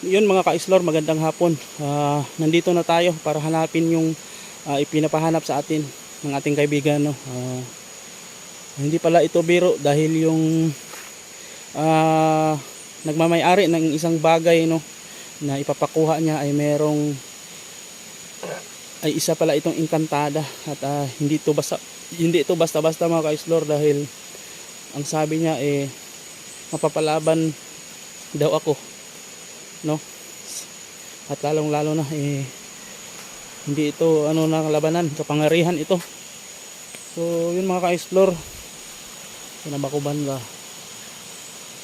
yun mga ka-explore, magandang hapon. Ah, nandito na tayo para hanapin yung ah, ipinapahanap sa atin ng ating kaibigan. No? Ah, hindi pala ito biro dahil yung ah, nagmamayari ng isang bagay no, na ipapakuha niya ay merong ay isa pala itong inkantada at ah, hindi ito basta hindi ito basta-basta mga ka-explore dahil ang sabi niya eh mapapalaban daw ako no? At lalong lalo na eh hindi ito ano na labanan kapangarihan ito. So yun mga ka-explore sinabakuban ba?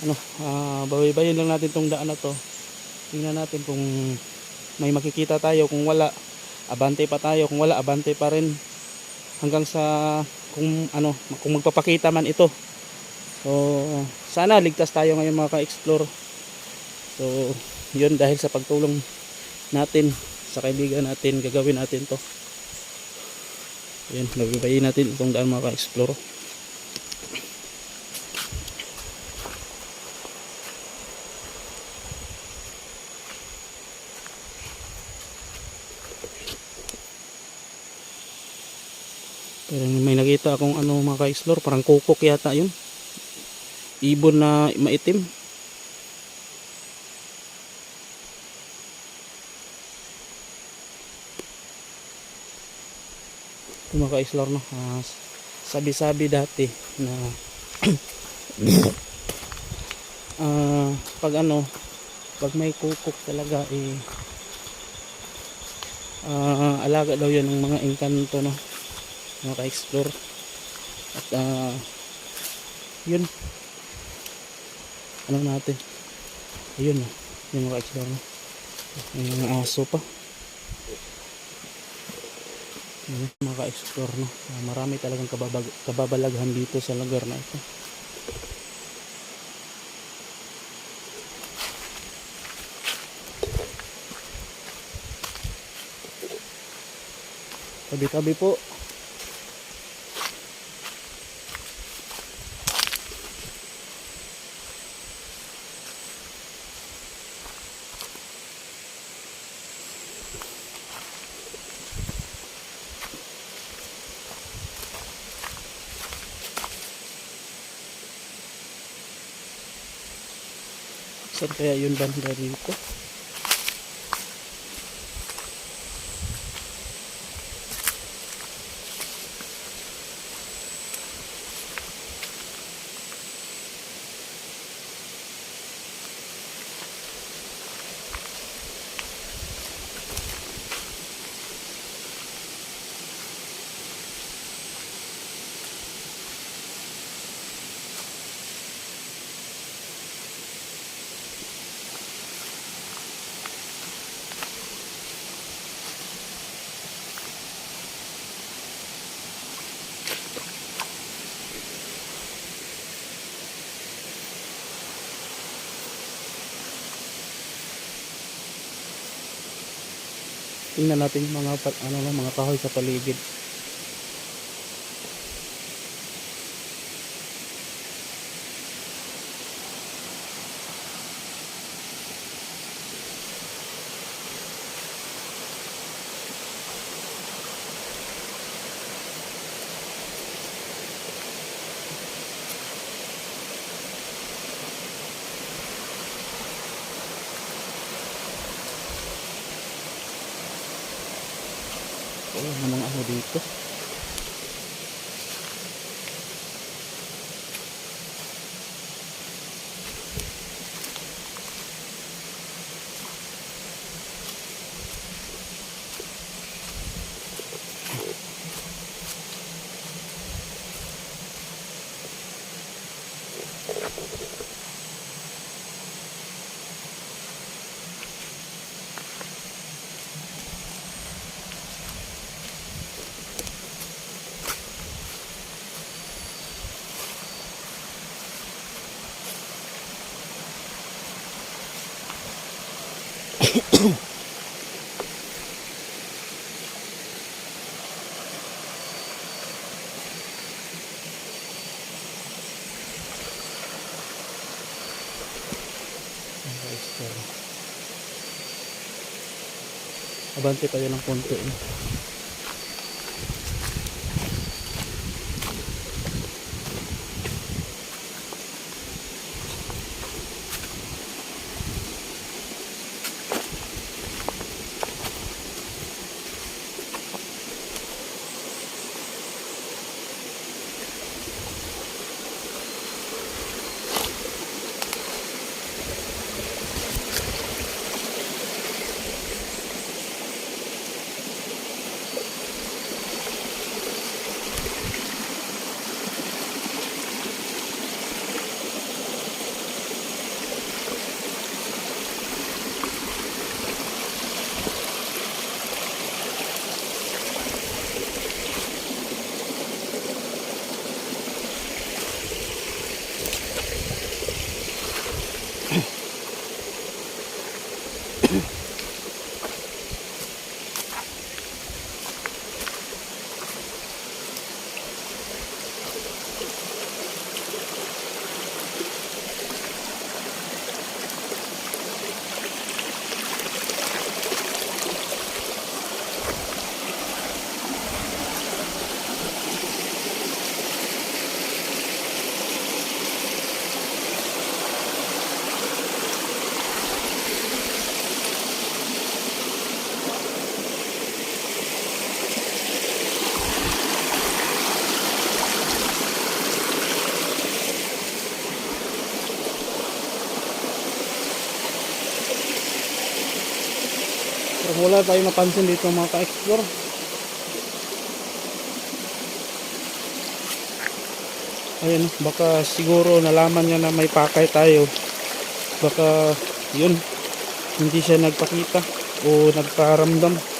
Ano ah babaybayin lang natin tong daan na to. Tingnan natin kung may makikita tayo kung wala abante pa tayo kung wala abante pa rin. Hanggang sa kung ano kung magpapakita man ito. So sana ligtas tayo ngayon mga ka-explore. So yun dahil sa pagtulong natin sa kaibigan natin gagawin natin to. Yun nabibayin natin itong daan mga ka-explore pero may nakita akong ano mga ka-explore parang kukok yata yun. Ibon na maitim ito mga ka-explore no? Ah, sabi-sabi dati na ah, pag ano pag may kukok talaga eh ah, alaga daw yan ng mga engkanto no? Mga ka-explore. At ah, yun. Ano natin? Ayun oh, yung mga ka-explore no? may mga aso pa. Ayun, mga ka-explore no? Ah, marami talagang kababag kababalaghan dito sa lugar na ito. Tabi-tabi po Saan kaya yun banda rito? Tingnan natin yung mga ano mga kahoy sa paligid. Wala namang ano dito. Abante pa tayo ng konti. Eh. Wala tayong napansin dito mga ka-explore. Ayun, baka siguro nalaman niya na may pakay tayo. Baka yun, hindi siya nagpakita o nagparamdam.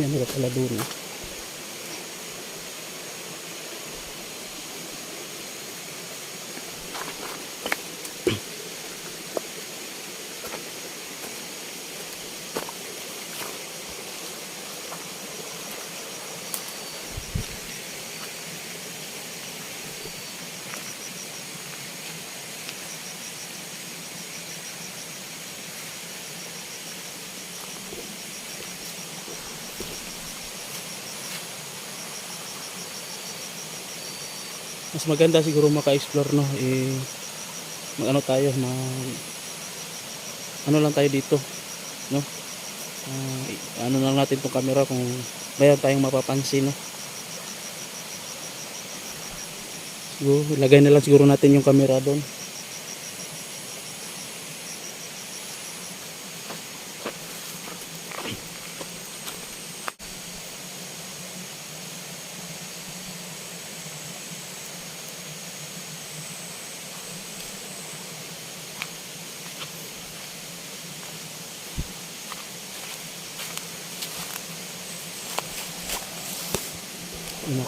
Yan nila pala doon. eh. Mas maganda siguro maka-explore no? Eh mag ano tayo mag ano lang tayo dito no? I- ano lang natin tong camera kung mayroon tayong mapapansin no? Siguro ilagay na lang siguro natin yung camera doon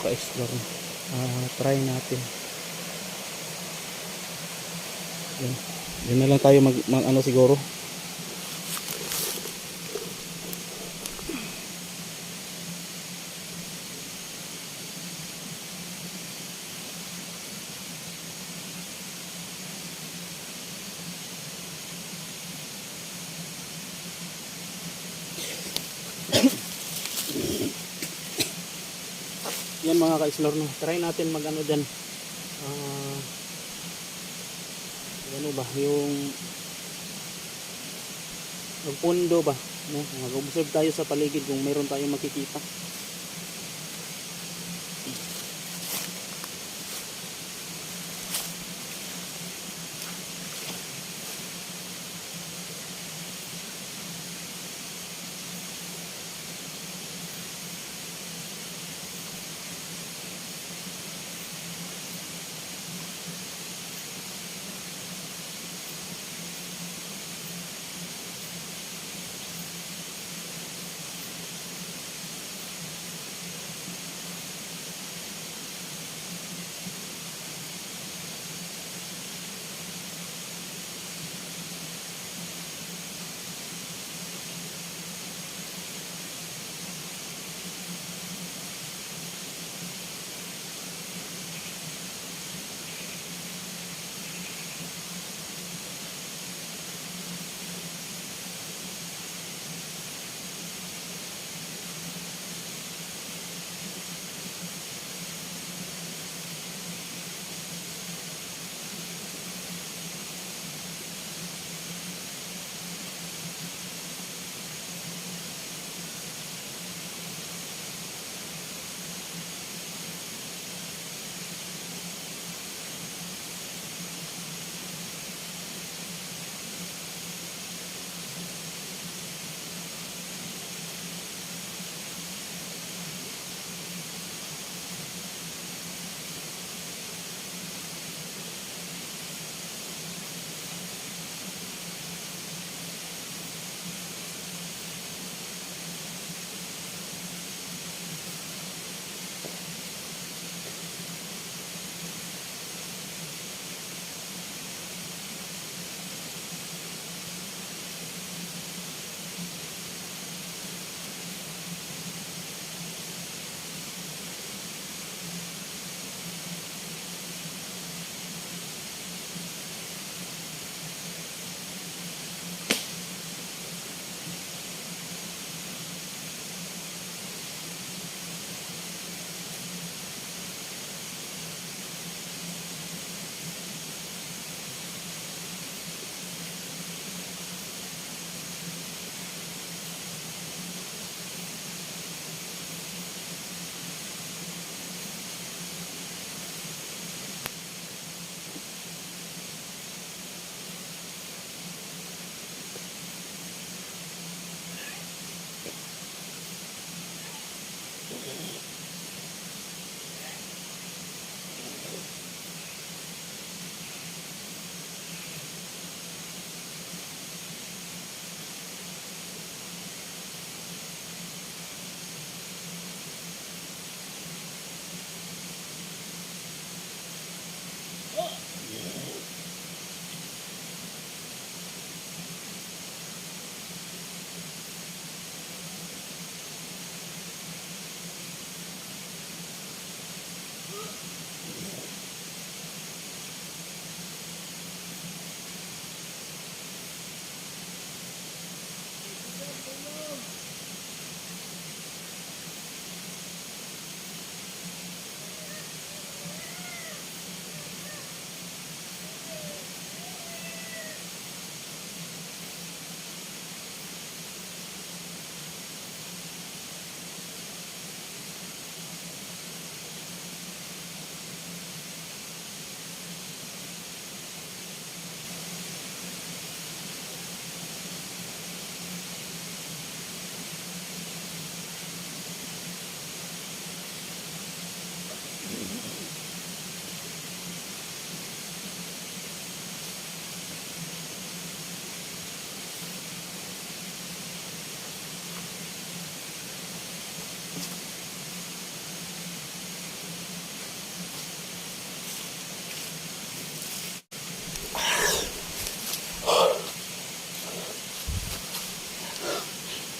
maka-explore Ah, try natin. Yan. Yan na lang tayo mag, mag ano siguro yan mga ka-explore no? Try natin mag ano dyan. Ah ano ba? Yung magpundo ba? No? Mag-observe tayo sa paligid kung mayroon tayong makikita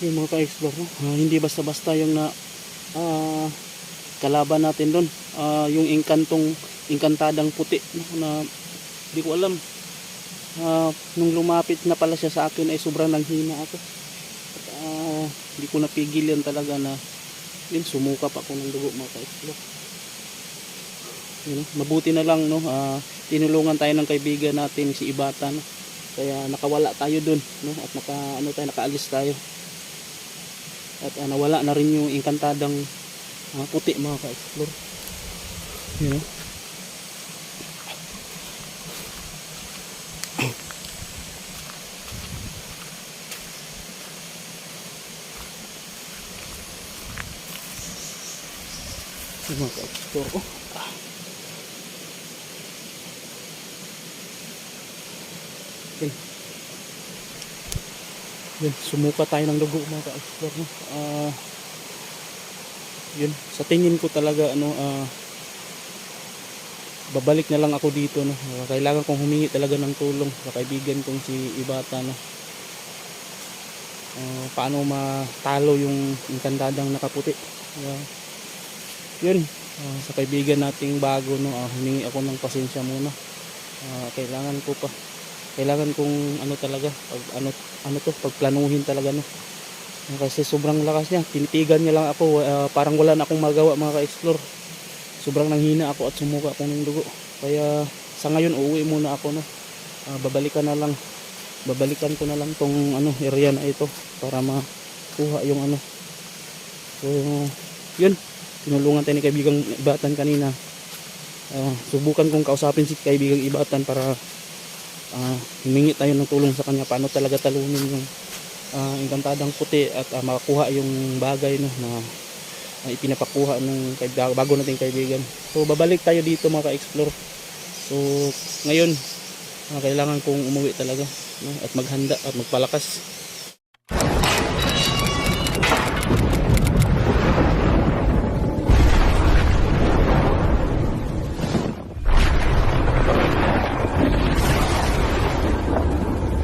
yung mga ka-explore no? Ah, hindi basta-basta yung na ah, kalaban natin doon Ah, yung inkantong inkantadang puti no? na di ko alam Ah, nung lumapit na pala siya sa akin ay sobrang nanghina ako At, ah, hindi ko napigilan talaga na yun sumuka pa ako ng dugo mga ka-explore yun, no? mabuti na lang no ah, tinulungan tayo ng kaibigan natin si Ibata no? kaya nakawala tayo dun no at naka ano tayo nakaalis tayo at ah, nawala na rin yung inkantadang ah, puti mga ka-explore yun no? Yung mga ka-explore oh. ah. Yun. Yun, sumuka tayo ng dugo mga ka-explore no? Ah, yun, sa tingin ko talaga ano ah, babalik na lang ako dito no. Ah, kailangan kong humingi talaga ng tulong sa kaibigan kong si Ibata no. Ah, paano matalo yung inkantadang nakaputi. Ah, yun, ah, sa kaibigan nating bago no, ah, humingi ako ng pasensya muna. Ah, kailangan ko pa kailangan kong ano talaga pag ano ano to pagplanuhin talaga no? Kasi sobrang lakas niya. Tinitigan niya lang ako. Ah, parang wala na akong magawa mga ka-explore. Sobrang nanghina ako at sumuka ako ng dugo. Kaya sa ngayon uuwi muna ako no? Ah, babalikan na lang. Babalikan ko na lang tong ano area na ito para makuha yung ano. So yun. Tinulungan tayo ni kaibigang ibatan kanina. Ah, subukan kong kausapin si kaibigang ibatan para ah humingi tayo ng tulong sa kanya paano talaga talunin yung ah, inkantadang puti at ah, makakuha yung bagay no na ah, ipinapakuha ng bago nating kaibigan so babalik tayo dito mga ka-explore so ngayon ah, kailangan kong umuwi talaga no? at maghanda at magpalakas